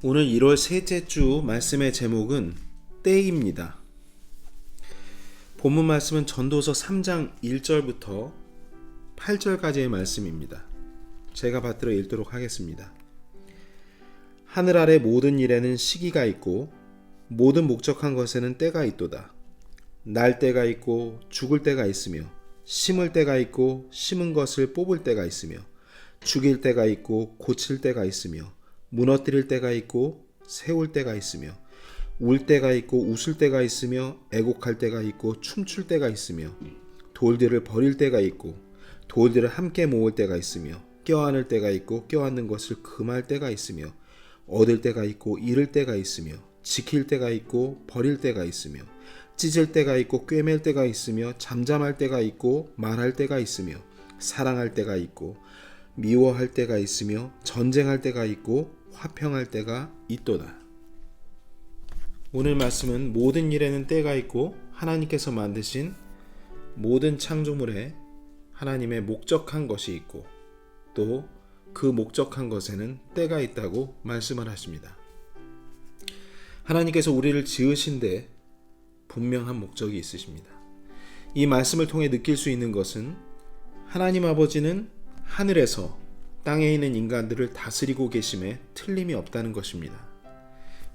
오늘 1월 셋째 주 말씀의 제목은 때입니다. 본문 말씀은 전도서 3장 1절부터 8절까지의 말씀입니다. 제가 받들어 읽도록 하겠습니다. 하늘 아래 모든 일에는 시기가 있고 모든 목적한 것에는 때가 있도다. 날 때가 있고 죽을 때가 있으며 심을 때가 있고 심은 것을 뽑을 때가 있으며 죽일 때가 있고 고칠 때가 있으며 무너뜨릴 때가 있고 세울 때가 있으며 울 때가 있고 웃을 때가 있으며 애곡할 때가 있고 춤출 때가 있으며 돌들을 버릴 때가 있고 돌들을 함께 모을 때가 있으며 껴안을 때가 있고 껴안는 것을 금할 때가 있으며 얻을 때가 있고 잃을 때가 있으며 지킬 때가 있고 버릴 때가 있으며 찢을 때가 있고 꿰맬 때가 있으며 잠잠할 때가 있고 말할 때가 있으며 사랑할 때가 있고 미워할 때가 있으며 전쟁할 때가 있고 화평할 때가 있도다. 오늘 말씀은 모든 일에는 때가 있고 하나님께서 만드신 모든 창조물에 하나님의 목적한 것이 있고 또 그 목적한 것에는 때가 있다고 말씀을 하십니다. 하나님께서 우리를 지으신데 분명한 목적이 있으십니다. 이 말씀을 통해 느낄 수 있는 것은 하나님 아버지는 하늘에서 땅에 있는 인간들을 다스리고 계심에 틀림이 없다는 것입니다.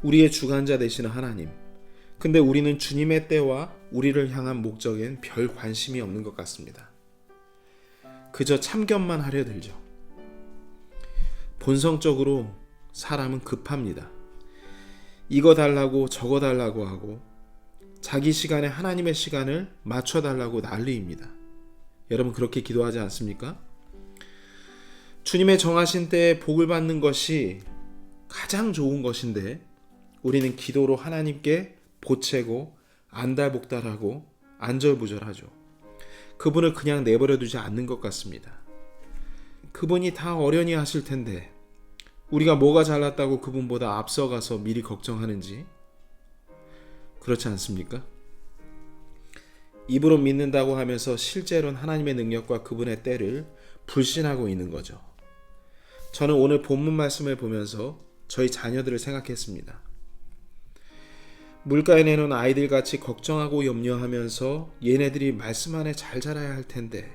우리의 주관자 되시는 하나님. 근데 우리는 주님의 때와 우리를 향한 목적엔 별 관심이 없는 것 같습니다. 그저 참견만 하려 들죠. 본성적으로 사람은 급합니다. 이거 달라고 저거 달라고 하고 자기 시간에 하나님의 시간을 맞춰 달라고 난리입니다. 여러분 그렇게 기도하지 않습니까? 주님의 정하신 때에 복을 받는 것이 가장 좋은 것인데 우리는 기도로 하나님께 보채고 안달복달하고 안절부절하죠. 그분을 그냥 내버려 두지 않는 것 같습니다. 그분이 다 어련히 하실 텐데 우리가 뭐가 잘났다고 그분보다 앞서가서 미리 걱정하는지 그렇지 않습니까? 입으로 믿는다고 하면서 실제로는 하나님의 능력과 그분의 때를 불신하고 있는 거죠. 저는 오늘 본문 말씀을 보면서 저희 자녀들을 생각했습니다. 물가에 내놓은 아이들 같이 걱정하고 염려하면서 얘네들이 말씀 안에 잘 자라야 할 텐데,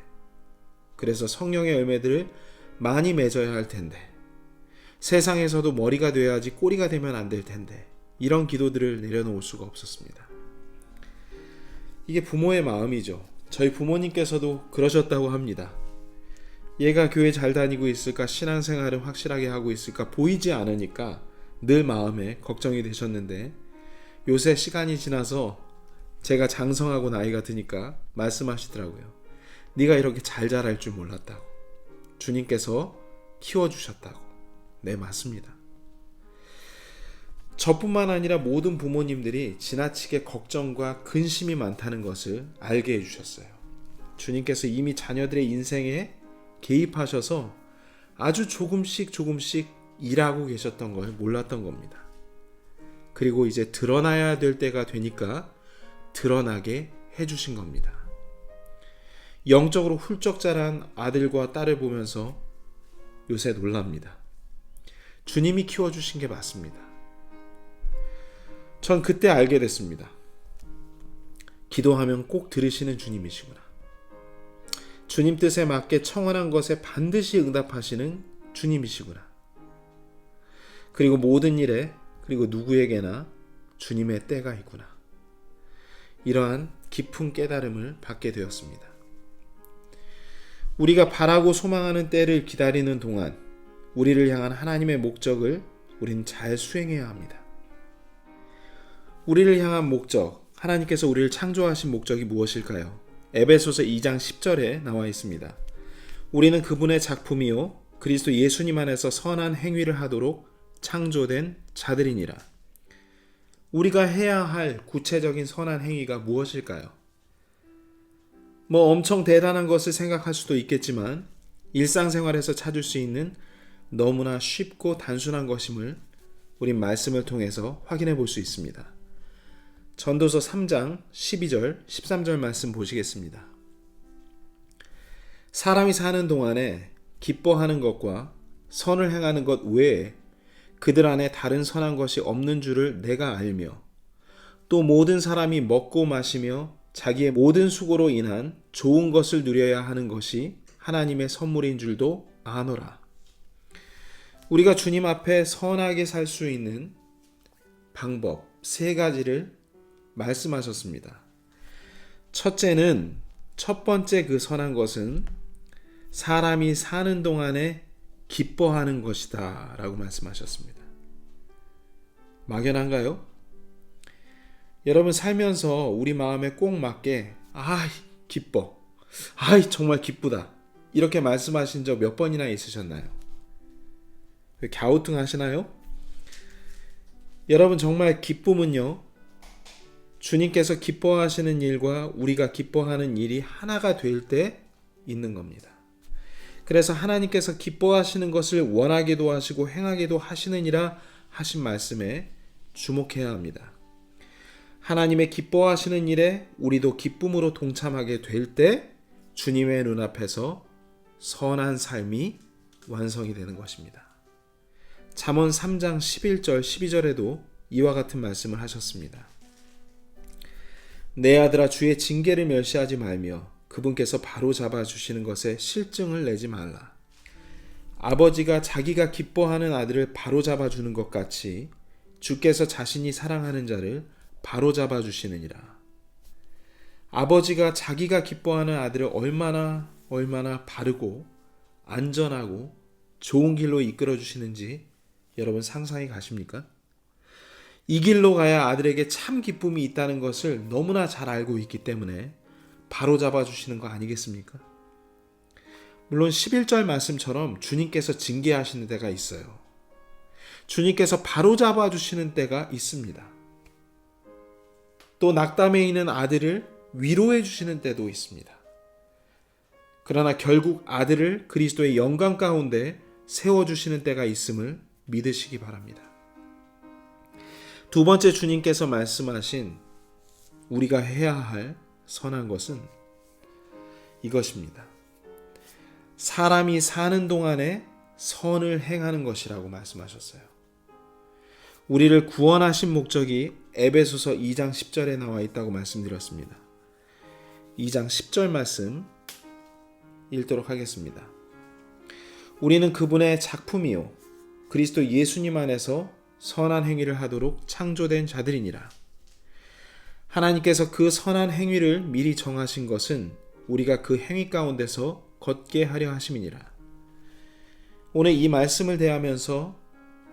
그래서 성령의 열매들을 많이 맺어야 할 텐데, 세상에서도 머리가 돼야지 꼬리가 되면 안 될 텐데, 이런 기도들을 내려놓을 수가 없었습니다. 이게 부모의 마음이죠. 저희 부모님께서도 그러셨다고 합니다. 얘가 교회 잘 다니고 있을까, 신앙생활을 확실하게 하고 있을까 보이지 않으니까 늘 마음에 걱정이 되셨는데 요새 시간이 지나서 제가 장성하고 나이가 드니까 말씀하시더라고요. 네가 이렇게 잘 자랄 줄 몰랐다고. 주님께서 키워주셨다고. 네, 맞습니다. 저뿐만 아니라 모든 부모님들이 지나치게 걱정과 근심이 많다는 것을 알게 해주셨어요. 주님께서 이미 자녀들의 인생에 개입하셔서 아주 조금씩 조금씩 일하고 계셨던 걸 몰랐던 겁니다. 그리고 이제 드러나야 될 때가 되니까 드러나게 해주신 겁니다. 영적으로 훌쩍 자란 아들과 딸을 보면서 요새 놀랍니다. 주님이 키워주신 게 맞습니다. 전 그때 알게 됐습니다. 기도하면 꼭 들으시는 주님이시구나. 주님 뜻에 맞게 청원한 것에 반드시 응답하시는 주님이시구나. 그리고 모든 일에 그리고 누구에게나 주님의 때가 있구나. 이러한 깊은 깨달음을 받게 되었습니다. 우리가 바라고 소망하는 때를 기다리는 동안 우리를 향한 하나님의 목적을 우린 잘 수행해야 합니다. 우리를 향한 목적, 하나님께서 우리를 창조하신 목적이 무엇일까요? 에베소서 2장 10절에 나와 있습니다. 우리는 그분의 작품이요 그리스도 예수님 안에서 선한 행위를 하도록 창조된 자들이니라. 우리가 해야 할 구체적인 선한 행위가 무엇일까요? 뭐 엄청 대단한 것을 생각할 수도 있겠지만 일상생활에서 찾을 수 있는 너무나 쉽고 단순한 것임을 우린 말씀을 통해서 확인해 볼 수 있습니다. 전도서 3장 12절, 13절 말씀 보시겠습니다. 사람이 사는 동안에 기뻐하는 것과 선을 행하는 것 외에 그들 안에 다른 선한 것이 없는 줄을 내가 알며 또 모든 사람이 먹고 마시며 자기의 모든 수고로 인한 좋은 것을 누려야 하는 것이 하나님의 선물인 줄도 아노라. 우리가 주님 앞에 선하게 살 수 있는 방법 세 가지를 말씀하셨습니다. 첫째는 첫 번째 그 선한 것은 사람이 사는 동안에 기뻐하는 것이다 라고 말씀하셨습니다. 막연한가요? 여러분 살면서 우리 마음에 꼭 맞게 아 기뻐 아이 정말 기쁘다 이렇게 말씀하신 적 몇 번이나 있으셨나요? 왜 갸우뚱 하시나요? 여러분 정말 기쁨은요 주님께서 기뻐하시는 일과 우리가 기뻐하는 일이 하나가 될 때 있는 겁니다. 그래서 하나님께서 기뻐하시는 것을 원하기도 하시고 행하기도 하시느니라 하신 말씀에 주목해야 합니다. 하나님의 기뻐하시는 일에 우리도 기쁨으로 동참하게 될 때 주님의 눈앞에서 선한 삶이 완성이 되는 것입니다. 잠언 3장 11절 12절에도 이와 같은 말씀을 하셨습니다. 내 아들아 주의 징계를 멸시하지 말며 그분께서 바로 잡아 주시는 것에 실증을 내지 말라. 아버지가 자기가 기뻐하는 아들을 바로 잡아 주는 것 같이 주께서 자신이 사랑하는 자를 바로 잡아 주시느니라. 아버지가 자기가 기뻐하는 아들을 얼마나 얼마나 바르고 안전하고 좋은 길로 이끌어 주시는지 여러분 상상이 가십니까? 이 길로 가야 아들에게 참 기쁨이 있다는 것을 너무나 잘 알고 있기 때문에 바로 잡아 주시는 거 아니겠습니까? 물론 11절 말씀처럼 주님께서 징계하시는 때가 있어요. 주님께서 바로 잡아 주시는 때가 있습니다. 또 낙담해 있는 아들을 위로해 주시는 때도 있습니다. 그러나 결국 아들을 그리스도의 영광 가운데 세워 주시는 때가 있음을 믿으시기 바랍니다. 두 번째 주님께서 말씀하신 우리가 해야 할 선한 것은 이것입니다. 사람이 사는 동안에 선을 행하는 것이라고 말씀하셨어요. 우리를 구원하신 목적이 에베소서 2장 10절에 나와 있다고 말씀드렸습니다. 2장 10절 말씀 읽도록 하겠습니다. 우리는 그분의 작품이요 그리스도 예수님 안에서 선한 행위를 하도록 창조된 자들이니라. 하나님께서 그 선한 행위를 미리 정하신 것은 우리가 그 행위 가운데서 걷게 하려 하심이니라. 오늘 이 말씀을 대하면서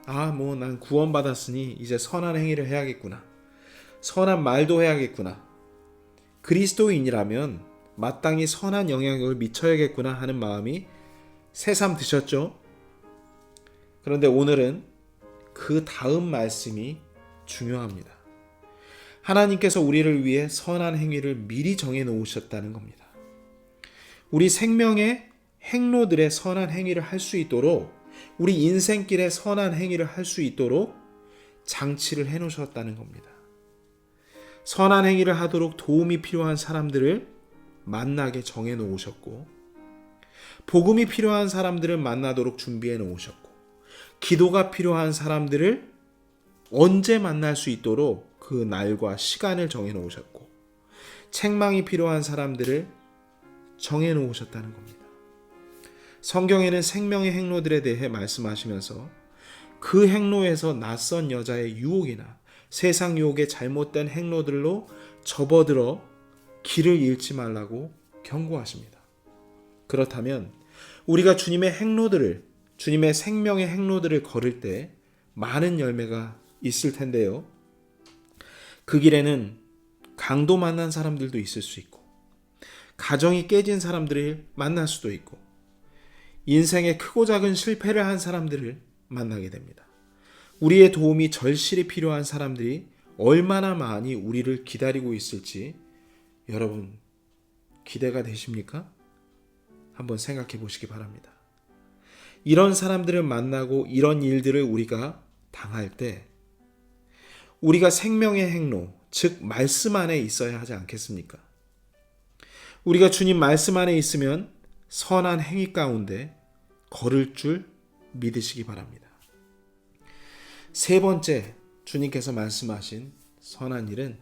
아, 뭐 난 구원받았으니 이제 선한 행위를 해야겠구나. 선한 말도 해야겠구나. 그리스도인이라면 마땅히 선한 영향력을 미쳐야겠구나 하는 마음이 새삼 드셨죠? 그런데 오늘은 그 다음 말씀이 중요합니다. 하나님께서 우리를 위해 선한 행위를 미리 정해 놓으셨다는 겁니다. 우리 생명의 행로들의 선한 행위를 할 수 있도록 우리 인생길에 선한 행위를 할 수 있도록 장치를 해 놓으셨다는 겁니다. 선한 행위를 하도록 도움이 필요한 사람들을 만나게 정해 놓으셨고 복음이 필요한 사람들을 만나도록 준비해 놓으셨고 기도가 필요한 사람들을 언제 만날 수 있도록 그 날과 시간을 정해 놓으셨고 책망이 필요한 사람들을 정해 놓으셨다는 겁니다. 성경에는 생명의 행로들에 대해 말씀하시면서 그 행로에서 낯선 여자의 유혹이나 세상 유혹의 잘못된 행로들로 접어들어 길을 잃지 말라고 경고하십니다. 그렇다면 우리가 주님의 행로들을 주님의 생명의 행로들을 걸을 때 많은 열매가 있을 텐데요. 그 길에는 강도 만난 사람들도 있을 수 있고, 가정이 깨진 사람들을 만날 수도 있고, 인생의 크고 작은 실패를 한 사람들을 만나게 됩니다. 우리의 도움이 절실히 필요한 사람들이 얼마나 많이 우리를 기다리고 있을지 여러분 기대가 되십니까? 한번 생각해 보시기 바랍니다. 이런 사람들을 만나고 이런 일들을 우리가 당할 때 우리가 생명의 행로, 즉 말씀 안에 있어야 하지 않겠습니까? 우리가 주님 말씀 안에 있으면 선한 행위 가운데 걸을 줄 믿으시기 바랍니다. 세 번째 주님께서 말씀하신 선한 일은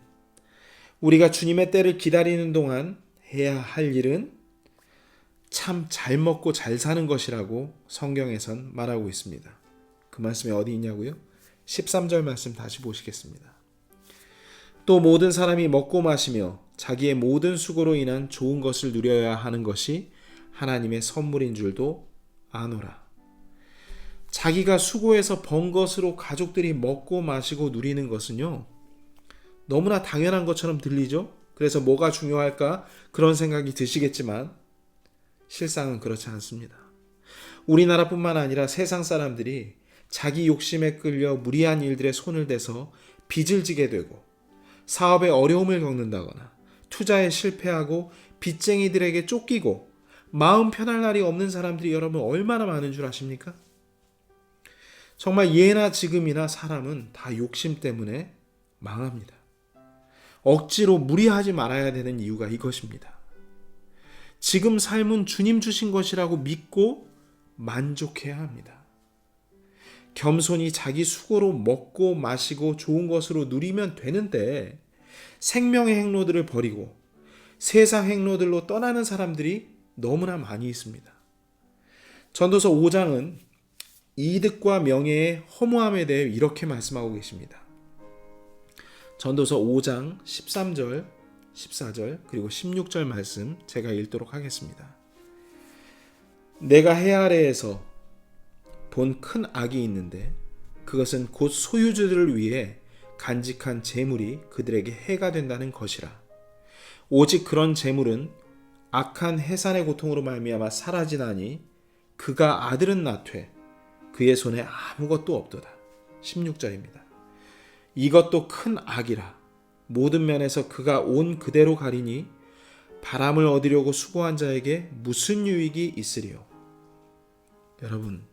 우리가 주님의 때를 기다리는 동안 해야 할 일은 참 잘 먹고 잘 사는 것이라고 성경에선 말하고 있습니다. 그 말씀이 어디 있냐고요? 13절 말씀 다시 보시겠습니다. 또 모든 사람이 먹고 마시며 자기의 모든 수고로 인한 좋은 것을 누려야 하는 것이 하나님의 선물인 줄도 아노라. 자기가 수고해서 번 것으로 가족들이 먹고 마시고 누리는 것은요. 너무나 당연한 것처럼 들리죠? 그래서 뭐가 중요할까? 그런 생각이 드시겠지만 실상은 그렇지 않습니다. 우리나라뿐만 아니라 세상 사람들이 자기 욕심에 끌려 무리한 일들에 손을 대서 빚을 지게 되고 사업에 어려움을 겪는다거나 투자에 실패하고 빚쟁이들에게 쫓기고 마음 편할 날이 없는 사람들이 여러분 얼마나 많은 줄 아십니까? 정말 예나 지금이나 사람은 다 욕심 때문에 망합니다. 억지로 무리하지 말아야 되는 이유가 이것입니다. 지금 삶은 주님 주신 것이라고 믿고 만족해야 합니다. 겸손히 자기 수고로 먹고 마시고 좋은 것으로 누리면 되는데 생명의 행로들을 버리고 세상 행로들로 떠나는 사람들이 너무나 많이 있습니다. 전도서 5장은 이득과 명예의 허무함에 대해 이렇게 말씀하고 계십니다. 전도서 5장 13절, 14절, 그리고 16절 말씀 제가 읽도록 하겠습니다. 내가 해 아래에서 본 큰 악이 있는데 그것은 곧 소유주들을 위해 간직한 재물이 그들에게 해가 된다는 것이라. 오직 그런 재물은 악한 해산의 고통으로 말미암아 사라지나니 그가 아들은 나퇴 그의 손에 아무것도 없도다. 16절입니다. 이것도 큰 악이라 모든 면에서 그가 온 그대로 가리니 바람을 얻으려고 수고한 자에게 무슨 유익이 있으리요. 여러분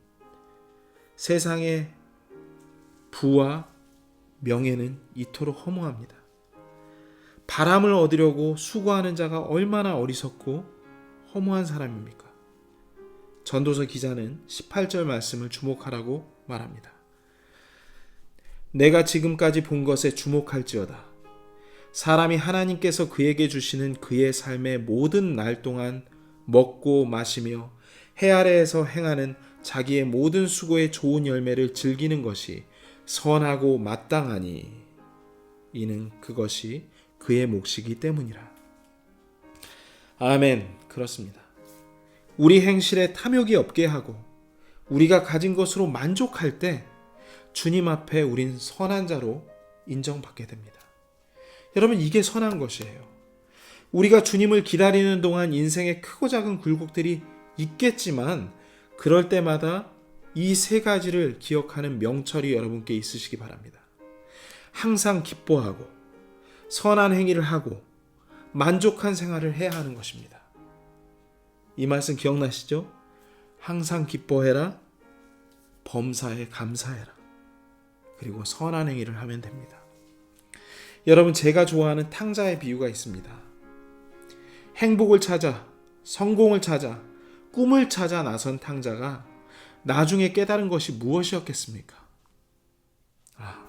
세상의 부와 명예는 이토록 허무합니다. 바람을 얻으려고 수고하는 자가 얼마나 어리석고 허무한 사람입니까? 전도서 기자는 18절 말씀을 주목하라고 말합니다. 내가 지금까지 본 것에 주목할지어다. 사람이 하나님께서 그에게 주시는 그의 삶의 모든 날 동안 먹고 마시며 해 아래에서 행하는 자기의 모든 수고의 좋은 열매를 즐기는 것이 선하고 마땅하니 이는 그것이 그의 몫이기 때문이라. 아멘. 그렇습니다. 우리 행실에 탐욕이 없게 하고 우리가 가진 것으로 만족할 때 주님 앞에 우린 선한 자로 인정받게 됩니다. 여러분 이게 선한 것이에요. 우리가 주님을 기다리는 동안 인생의 크고 작은 굴곡들이 있겠지만 그럴 때마다 이 세 가지를 기억하는 명철이 여러분께 있으시기 바랍니다. 항상 기뻐하고 선한 행위를 하고 만족한 생활을 해야 하는 것입니다. 이 말씀 기억나시죠? 항상 기뻐해라. 범사에 감사해라. 그리고 선한 행위를 하면 됩니다. 여러분 제가 좋아하는 탕자의 비유가 있습니다. 행복을 찾아 성공을 찾아 꿈을 찾아 나선 탕자가 나중에 깨달은 것이 무엇이었겠습니까? 아,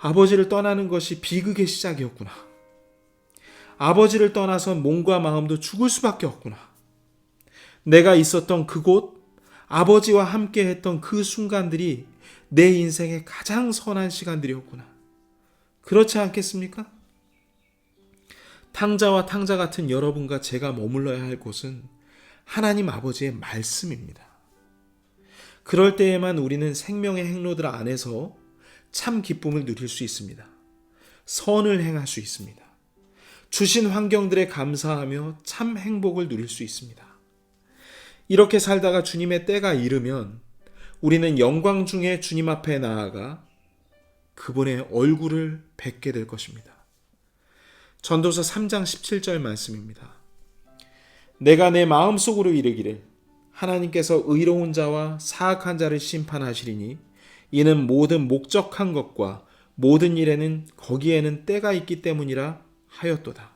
아버지를 떠나는 것이 비극의 시작이었구나. 아버지를 떠나서 몸과 마음도 죽을 수밖에 없구나. 내가 있었던 그곳, 아버지와 함께 했던 그 순간들이 내 인생의 가장 선한 시간들이었구나. 그렇지 않겠습니까? 탕자와 탕자 같은 여러분과 제가 머물러야 할 곳은 하나님 아버지의 말씀입니다. 그럴 때에만 우리는 생명의 행로들 안에서 참 기쁨을 누릴 수 있습니다. 선을 행할 수 있습니다. 주신 환경들에 감사하며 참 행복을 누릴 수 있습니다. 이렇게 살다가 주님의 때가 이르면 우리는 영광 중에 주님 앞에 나아가 그분의 얼굴을 뵙게 될 것입니다. 전도서 3장 17절 말씀입니다. 내가 내 마음 속으로 이르기를 하나님께서 의로운 자와 사악한 자를 심판하시리니 이는 모든 목적한 것과 모든 일에는 거기에는 때가 있기 때문이라 하였도다.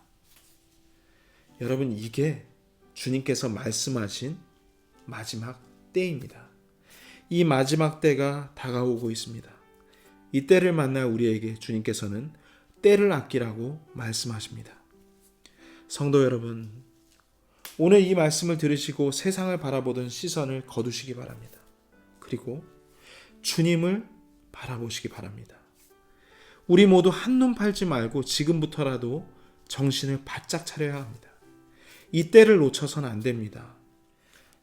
여러분 이게 주님께서 말씀하신 마지막 때입니다. 이 마지막 때가 다가오고 있습니다. 이 때를 만나 우리에게 주님께서는 때를 아끼라고 말씀하십니다. 성도 여러분, 오늘 이 말씀을 들으시고 세상을 바라보던 시선을 거두시기 바랍니다. 그리고 주님을 바라보시기 바랍니다. 우리 모두 한눈 팔지 말고 지금부터라도 정신을 바짝 차려야 합니다. 이 때를 놓쳐서는 안 됩니다.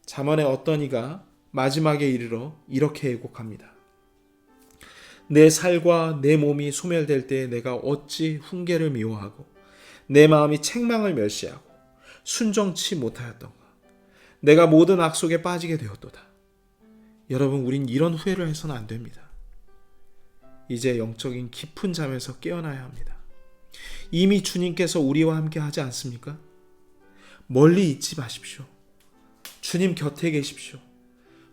잠언의 어떤 이가 마지막에 이르러 이렇게 예곡합니다. 내 살과 내 몸이 소멸될 때에 내가 어찌 훈계를 미워하고 내 마음이 책망을 멸시하고 순정치 못하였던가. 내가 모든 악 속에 빠지게 되었도다. 여러분, 우린 이런 후회를 해서는 안 됩니다. 이제 영적인 깊은 잠에서 깨어나야 합니다. 이미 주님께서 우리와 함께 하지 않습니까? 멀리 있지 마십시오. 주님 곁에 계십시오.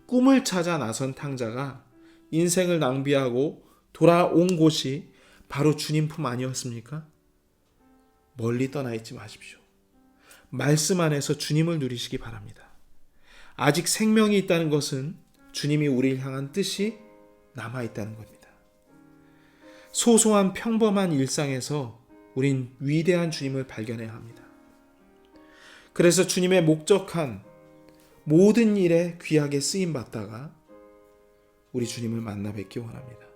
꿈을 찾아 나선 탕자가 인생을 낭비하고 돌아온 곳이 바로 주님 품 아니었습니까? 멀리 떠나 있지 마십시오. 말씀 안에서 주님을 누리시기 바랍니다. 아직 생명이 있다는 것은 주님이 우리를 향한 뜻이 남아 있다는 겁니다. 소소한 평범한 일상에서 우린 위대한 주님을 발견해야 합니다. 그래서 주님의 목적한 모든 일에 귀하게 쓰임 받다가 우리 주님을 만나 뵙기 원합니다.